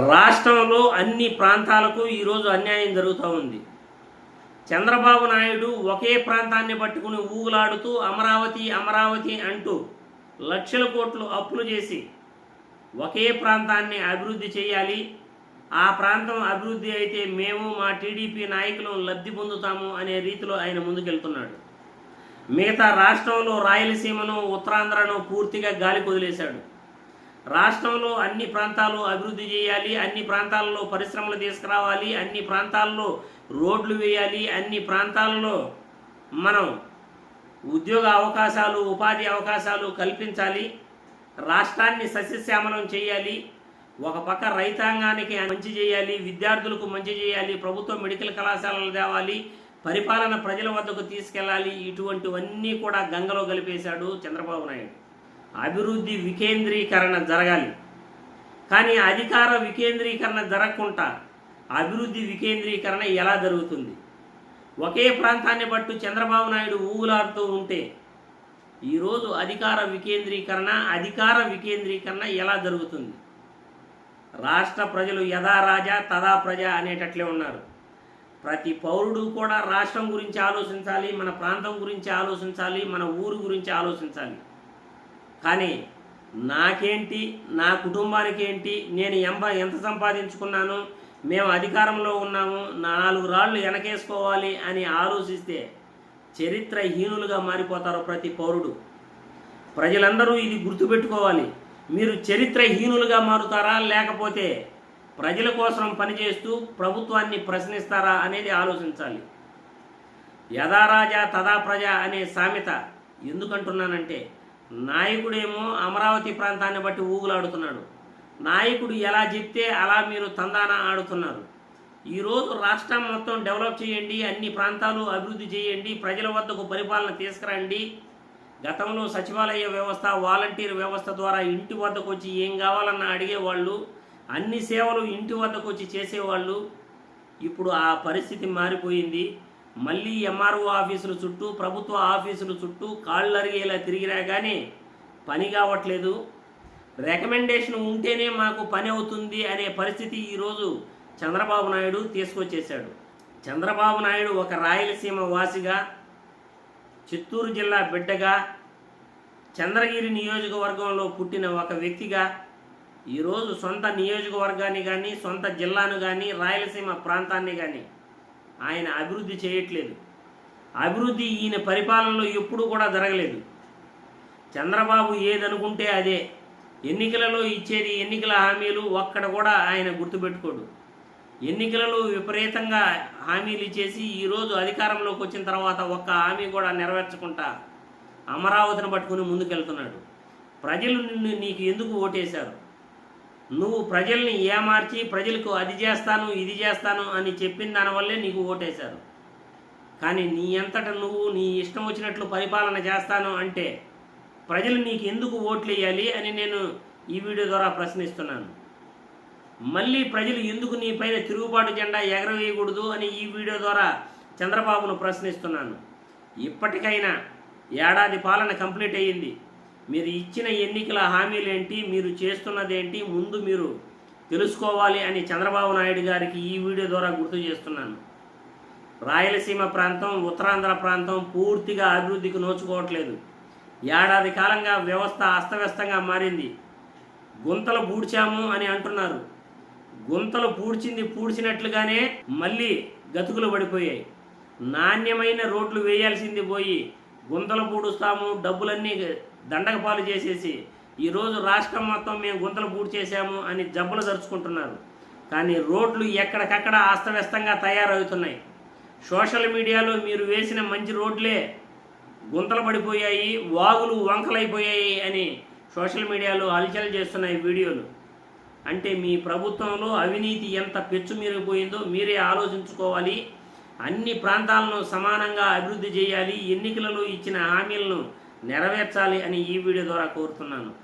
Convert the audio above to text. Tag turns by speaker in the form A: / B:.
A: రాష్ట్రంలో అన్ని ప్రాంతాలకు ఈరోజు అన్యాయం జరుగుతూ ఉంది. చంద్రబాబు నాయుడు ఒకే ప్రాంతాన్ని పట్టుకుని ఊగులాడుతూ అమరావతి అమరావతి అంటూ లక్షల కోట్లు అప్పులు చేసి ఒకే ప్రాంతాన్ని అభివృద్ధి చేయాలి. ఆ ప్రాంతం అభివృద్ధి అయితే మేము మా టీడీపీ నాయకులు లబ్ధి పొందుతాము అనే రీతిలో ఆయన ముందుకెళ్తున్నాడు. మిగతా రాష్ట్రంలో రాయలసీమను ఉత్తరాంధ్రను పూర్తిగా గాలి వదిలేశాడు రాష్ట్రంలో అన్ని ప్రాంతాలు అభివృద్ధి చేయాలి అన్ని ప్రాంతాల్లో పరిశ్రమలు తీసుకురావాలి అన్ని ప్రాంతాల్లో రోడ్లు వేయాలి అన్ని ప్రాంతాల్లో మనం ఉద్యోగ అవకాశాలు ఉపాధి అవకాశాలు కల్పించాలి రాష్ట్రాన్ని సస్యశ్యామలం చేయాలి ఒక పక్క రైతాంగానికి మంచి చేయాలి విద్యార్థులకు మంచి చేయాలి ప్రభుత్వ మెడికల్ కళాశాలలు తేవాలి పరిపాలన ప్రజల వద్దకు తీసుకెళ్ళాలి ఇటువంటివన్నీ కూడా గంగలో కలిపేశాడు చంద్రబాబు నాయుడు. అభివృద్ధి వికేంద్రీకరణ జరగాలి. కానీ అధికార వికేంద్రీకరణ జరగకుండా అభివృద్ధి వికేంద్రీకరణ ఎలా జరుగుతుంది? ఒకే ప్రాంతాన్ని పట్టు చంద్రబాబు నాయుడు ఊగులాడుతూ ఉంటే ఈరోజు అధికార వికేంద్రీకరణ అధికార వికేంద్రీకరణ ఎలా జరుగుతుంది? రాష్ట్ర ప్రజలు యథా రాజా తదా ప్రజ అనేటట్లే ఉన్నారు. ప్రతి పౌరుడు కూడా రాష్ట్రం గురించి ఆలోచించాలి మన ప్రాంతం గురించి ఆలోచించాలి మన ఊరు గురించి ఆలోచించాలి. కానీ నాకేంటి నా కుటుంబానికి ఏంటి నేను ఎంబ ఎంత సంపాదించుకున్నాను మేము అధికారంలో ఉన్నాము నాలుగు రాళ్ళు వెనకేసుకోవాలి అని ఆలోచిస్తే చరిత్రహీనులుగా మారిపోతారు ప్రతి పౌరుడు. ప్రజలందరూ ఇది గుర్తుపెట్టుకోవాలి. మీరు చరిత్రహీనులుగా మారుతారా లేకపోతే ప్రజల కోసం పనిచేస్తూ ప్రభుత్వాన్ని ప్రశ్నిస్తారా అనేది ఆలోచించాలి. యథారాజా తదా ప్రజ అనే సామెత ఎందుకంటున్నానంటే నాయకుడేమో అమరావతి ప్రాంతాన్ని బట్టి ఊగులాడుతున్నాడు. నాయకుడు ఎలా చెప్తే అలా మీరు తందాన ఆడుతున్నారు. ఈరోజు రాష్ట్రం మొత్తం డెవలప్ చేయండి అన్ని ప్రాంతాలు అభివృద్ధి చేయండి ప్రజల వద్దకు పరిపాలన తీసుకురండి. గతంలో సచివాలయ వ్యవస్థ వాలంటీర్ వ్యవస్థ ద్వారా ఇంటి వద్దకు వచ్చి ఏం కావాలన్నా అడిగేవాళ్ళు అన్ని సేవలు ఇంటి వద్దకు వచ్చి చేసేవాళ్ళు. ఇప్పుడు ఆ పరిస్థితి మారిపోయింది. మళ్ళీ ఎంఆర్ఓ ఆఫీసుల చుట్టూ ప్రభుత్వ ఆఫీసుల చుట్టూ కాళ్ళు అరిగేలా తిరిగినా కానీ పని కావట్లేదు. రికమెండేషన్ ఉంటేనే మాకు పని అవుతుంది అనే పరిస్థితి ఈరోజు చంద్రబాబు నాయుడు తీసుకొచ్చేశాడు. చంద్రబాబు నాయుడు ఒక రాయలసీమ వాసిగా చిత్తూరు జిల్లా బిడ్డగా చంద్రగిరి నియోజకవర్గంలో పుట్టిన ఒక వ్యక్తిగా ఈరోజు సొంత నియోజకవర్గాన్ని కానీ సొంత జిల్లాను కానీ రాయలసీమ ప్రాంతాన్ని కానీ ఆయన అభివృద్ధి చేయట్లేదు. అభివృద్ధి ఈయన పరిపాలనలో ఎప్పుడూ కూడా జరగలేదు. చంద్రబాబు ఏదనుకుంటే అదే. ఎన్నికలలో ఇచ్చేది ఎన్నికల హామీలు ఒక్కడ కూడా ఆయన గుర్తుపెట్టుకోడు. ఎన్నికలలో విపరీతంగా హామీలు ఇచ్చేసి ఈరోజు అధికారంలోకి వచ్చిన తర్వాత ఒక్క హామీ కూడా నెరవేర్చకుండా అమరావతిని పట్టుకుని ముందుకెళ్తున్నాడు. ప్రజలు నిన్ను నీకు ఎందుకు ఓటేశారు? నువ్వు ప్రజల్ని ఏమార్చి ప్రజలకు అది చేస్తాను ఇది చేస్తాను అని చెప్పిన దానివల్లే నీకు ఓటేశారు. కానీ నీ అంతట నువ్వు నీ ఇష్టం వచ్చినట్లు పరిపాలన చేస్తాను అంటే ప్రజలు నీకు ఎందుకు ఓట్లు వేయాలి అని నేను ఈ వీడియో ద్వారా ప్రశ్నిస్తున్నాను. మళ్ళీ ప్రజలు ఎందుకు నీ పైన తిరుగుబాటు జెండా ఎగరవేయకూడదు అని ఈ వీడియో ద్వారా చంద్రబాబును ప్రశ్నిస్తున్నాను. ఇప్పటికైనా ఏడాది పాలన కంప్లీట్ అయ్యింది. మీరు ఇచ్చిన ఎన్నికల హామీలేంటి? మీరు చేస్తున్నదేంటి? ముందు మీరు తెలుసుకోవాలి అని చంద్రబాబు నాయుడు గారికి ఈ వీడియో ద్వారా గుర్తు చేస్తున్నాను. రాయలసీమ ప్రాంతం ఉత్తరాంధ్ర ప్రాంతం పూర్తిగా అభివృద్ధికి నోచుకోవట్లేదు. ఏడాది కాలంగా వ్యవస్థ అస్తవ్యస్తంగా మారింది. గుంతలు పూడ్చాము అని అంటున్నారు. గుంతలు పూడ్చింది పూడ్చినట్లుగానే మళ్ళీ గతుకులు పడిపోయాయి. నాణ్యమైన రోడ్లు వేయాల్సింది పోయి గుంతలు పూడుస్తాము డబ్బులన్నీ దండకపాలు చేసేసి ఈరోజు రాష్ట్రం మొత్తం మేము గుంతలు పూడ్చేసాము అని జబ్బులు దరుచుకుంటున్నారు కానీ రోడ్లు ఎక్కడికక్కడ అస్తవ్యస్తంగా తయారవుతున్నాయి. సోషల్ మీడియాలో మీరు వేసిన మంచి రోడ్లే గుంతలు పడిపోయాయి వాగులు వంకలైపోయాయి అని సోషల్ మీడియాలో హల్చల్ చేస్తున్నాయి వీడియోలు. అంటే మీ ప్రభుత్వంలో అవినీతి ఎంత పెచ్చు మీరు పోయిందో మీరే ఆలోచించుకోవాలి. అన్ని ప్రాంతాలను సమానంగా అభివృద్ధి చేయాలి ఎన్నికలలో ఇచ్చిన హామీలను నెరవేర్చాలి అని ఈ వీడియో ద్వారా కోరుతున్నాను.